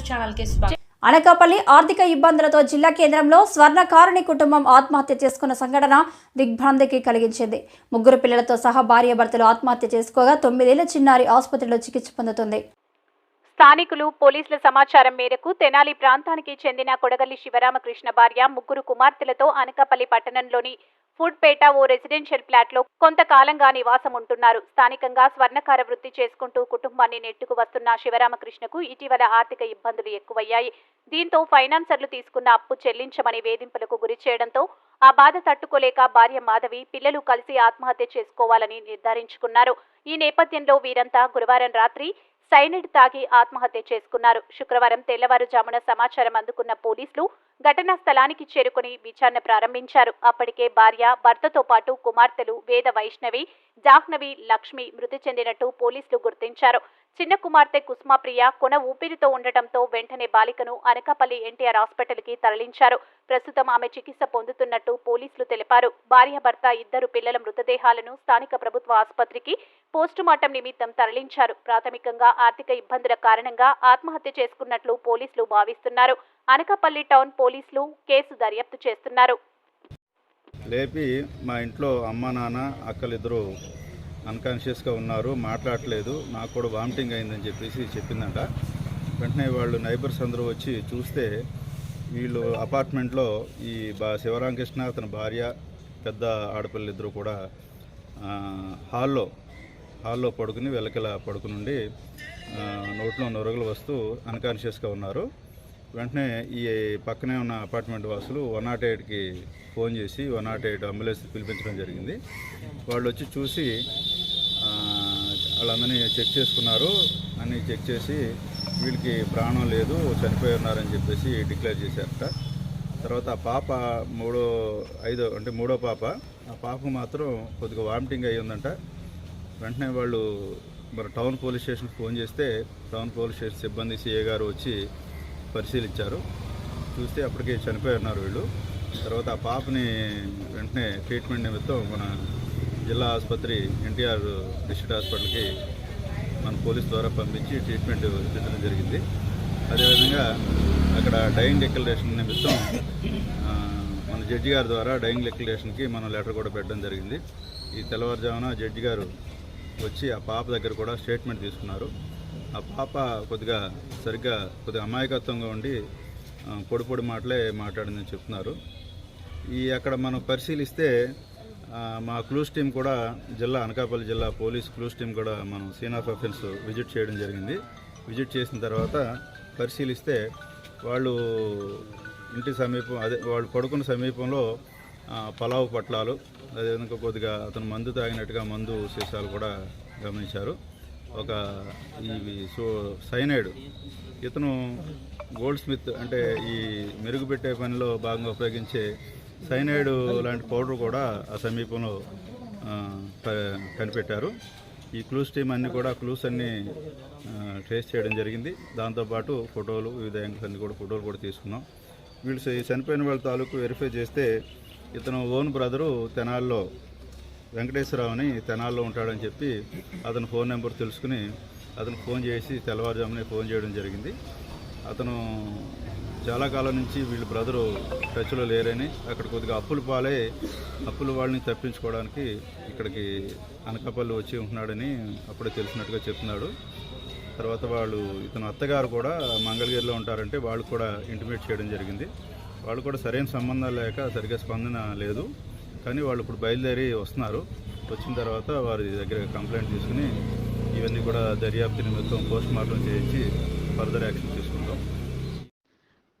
News ఛానల్కి స్వాగతం. అనకాపల్లి ఆర్థిక ఇబ్బందులతో జిల్లా కేంద్రంలో స్వర్ణకారుని కుటుంబం ఆత్మహత్య చేసుకున్న సంఘటన దిగ్భ్రాంతికి కలిగించింది. ముగ్గురు పిల్లలతో సహా భార్యాభర్తలు ఆత్మహత్య చేసుకోగా తొమ్మిదేళ్ళ చిన్నారి ఆసుపత్రిలో చికిత్స పొందుతుంది. స్థానికులు పోలీసుల సమాచారం మేరకు తెనాలి ప్రాంతానికి చెందిన కొడగల్లి శివరామకృష్ణ భార్య ముగ్గురు కుమార్తెలతో అనకాపల్లి పట్టణంలోని ఫుడ్పేట ఓ రెసిడెన్షియల్ ఫ్లాట్లో కొంతకాలంగా నివాసం ఉంటున్నారు. స్థానికంగా స్వర్ణకార వృత్తి చేసుకుంటూ కుటుంబాన్ని నెట్టుకు వస్తున్న శివరామకృష్ణకు ఇటీవల ఆర్థిక ఇబ్బందులు ఎక్కువయ్యాయి. దీంతో ఫైనాన్సర్లు తీసుకున్న అప్పు చెల్లించమని వేధింపులకు గురి చేయడంతో ఆ బాధ తట్టుకోలేక భార్య మాధవి పిల్లలు కలిసి ఆత్మహత్య చేసుకోవాలని నిర్ధారించుకున్నారు. ఈ నేపథ్యంలో వీరంతా గురువారం రాత్రి సైనిడ్ తాగి ఆత్మహత్య చేసుకున్నారు. శుక్రవారం తెల్లవారుజామున సమాచారం అందుకున్న పోలీసులు ఘటనా స్థలానికి చేరుకుని విచారణ ప్రారంభించారు. అప్పటికే భార్య భర్తతో పాటు కుమార్తెలు వేద వైష్ణవి జాహ్నవి లక్ష్మి మృతి చెందినట్టు పోలీసులు గుర్తించారు. చిన్న కుమార్తె కుస్మాప్రియ కొన ఊపిరితో ఉండటంతో వెంటనే బాలికను అనకాపల్లి ఎన్టీఆర్ హాస్పిటల్కి తరలించారు. ప్రస్తుతం ఆమె చికిత్స పొందుతున్నట్టు పోలీసులు తెలిపారు. భార్యాభర్త ఇద్దరు పిల్లల మృతదేహాలను స్థానిక ప్రభుత్వ ఆసుపత్రికి పోస్టుమార్టం నిమిత్తం తరలించారు. ప్రాథమికంగా ఆర్థిక ఇబ్బందుల కారణంగా ఆత్మహత్య చేసుకున్నట్లు పోలీసులు భావిస్తున్నారు. అనకాపల్లి టౌన్ పోలీసులు కేసు దర్యాప్తు చేస్తున్నారు. లేపి మా ఇంట్లో అమ్మ నాన్న అక్కలిద్దరూ అన్కాన్షియస్గా ఉన్నారు మాట్లాడట్లేదు నాకు కూడా వామిటింగ్ అయిందని చెప్పేసి చెప్పిందంట. వెంటనే వాళ్ళు నైబర్స్ అందరూ వచ్చి చూస్తే వీళ్ళు అపార్ట్మెంట్లో ఈ బా శివరామకృష్ణ అతని భార్య పెద్ద ఆడపిల్లిద్దరూ కూడా హాల్లో హాల్లో పడుకుని వెలకిలా పడుకునుండి నోట్లో నొరగలు వస్తూ అన్కాన్షియస్గా ఉన్నారు. వెంటనే ఈ పక్కనే ఉన్న అపార్ట్మెంట్ వాసులు వన్ నాట్ ఎయిట్కి ఫోన్ చేసి వన్ నాట్ ఎయిట్ అంబులెన్స్ పిలిపించడం జరిగింది. వాళ్ళు వచ్చి చూసి వాళ్ళందరినీ చెక్ చేసుకున్నారు. అన్నీ చెక్ చేసి వీళ్ళకి ప్రాణం లేదు చనిపోయి ఉన్నారని చెప్పేసి డిక్లేర్ చేశారట. తర్వాత ఆ పాప మూడో ఐదో అంటే మూడో పాప ఆ పాపకు మాత్రం కొద్దిగా వామిటింగ్ అయ్యి ఉందంట. వెంటనే వాళ్ళు మరి టౌన్ పోలీస్ స్టేషన్కి ఫోన్ చేస్తే టౌన్ పోలీస్ స్టేషన్ సిబ్బంది సిఏ గారు వచ్చి పరిశీలించారు. చూస్తే అప్పటికే చనిపోయి ఉన్నారు వీళ్ళు. తర్వాత ఆ పాపని వెంటనే ట్రీట్మెంట్ నిమిత్తం మన జిల్లా ఆసుపత్రి ఎన్టీఆర్ డిస్ట్రిక్ట్ హాస్పిటల్కి మన పోలీస్ ద్వారా పంపించి ట్రీట్మెంట్ ఇప్పించడం జరిగింది. అదేవిధంగా అక్కడ డైయింగ్ డిక్లరేషన్ నిమిత్తం మన జడ్జి గారి ద్వారా డైయింగ్ డిక్లరేషన్కి మనం లెటర్ కూడా పెట్టడం జరిగింది. ఈ తెల్లవారుజామున జడ్జి గారు వచ్చి ఆ పాప దగ్గర కూడా స్టేట్మెంట్ తీసుకున్నారు. ఆ పాప కొద్దిగా సరిగ్గా కొద్దిగా అమాయకత్వంగా ఉండి పొడి పొడి మాటలే మాట్లాడిందని చెప్తున్నారు. ఈ అక్కడ మనం పరిశీలిస్తే మా క్లూస్ టీం కూడా జిల్లా అనకాపల్లి జిల్లా పోలీస్ క్లూస్ టీం కూడా మనం సీన్ ఆఫ్ అఫెన్స్ విజిట్ చేయడం జరిగింది. విజిట్ చేసిన తర్వాత పరిశీలిస్తే వాళ్ళు ఇంటి సమీపం అదే వాళ్ళు పడుకున్న సమీపంలో పలావు పట్లాలు అదేవిధంగా కొద్దిగా అతను మందు తాగినట్టుగా మందు సీసాలు కూడా గమనించారు. ఒక ఇవి సో సైనైడ్. ఇతను గోల్డ్ స్మిత్ అంటే ఈ మెరుగుపెట్టే పనిలో భాగంగా ఉపయోగించే సైనైడ్ లాంటి పౌడర్ కూడా ఆ సమీపంలో కనిపెట్టారు. ఈ క్లూస్ టీం అన్నీ కూడా క్లూస్ అన్నీ ట్రేస్ చేయడం జరిగింది. దాంతోపాటు ఫోటోలు వివిధ యాంగిల్స్ అన్ని కూడా ఫోటోలు కూడా తీసుకున్నాం. వీళ్ళు ఈ చనిపోయిన వాళ్ళ తాలూకు వెరిఫై చేస్తే ఇతను ఓన్ బ్రదరు తెనాల్లో వెంకటేశ్వరరావు అని తెనాల్లో ఉంటాడని చెప్పి అతని ఫోన్ నెంబర్ తెలుసుకుని అతను ఫోన్ చేసి తెల్లవారుజామునే ఫోన్ చేయడం జరిగింది. అతను చాలా కాలం నుంచి వీళ్ళ బ్రదరు టచ్లో లేరని అక్కడ కొద్దిగా అప్పులు పాలే అప్పుల వాళ్ళని తప్పించుకోవడానికి ఇక్కడికి అనకాపల్లి వచ్చి ఉంటున్నాడని అప్పుడే తెలిసినట్టుగా చెప్తున్నాడు. తర్వాత వాళ్ళు ఇతను అత్తగారు కూడా మంగళగిరిలో ఉంటారంటే వాళ్ళు కూడా ఇంటిమేట్ చేయడం జరిగింది. వాళ్ళు కూడా సరైన సంబంధాలు లేక సరిగ్గా స్పందన లేదు. కానీ వాళ్ళు ఇప్పుడు బయలుదేరి వస్తున్నారు. వచ్చిన తర్వాత వారి దగ్గర కంప్లైంట్ తీసుకుని ఇవన్నీ కూడా దర్యాప్తు నిమిత్తం పోస్ట్ మార్టం చేయించి ఫర్దర్ యాక్షన్ తీసుకుంటాం.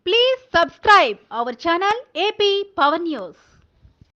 Please subscribe our channel AP power news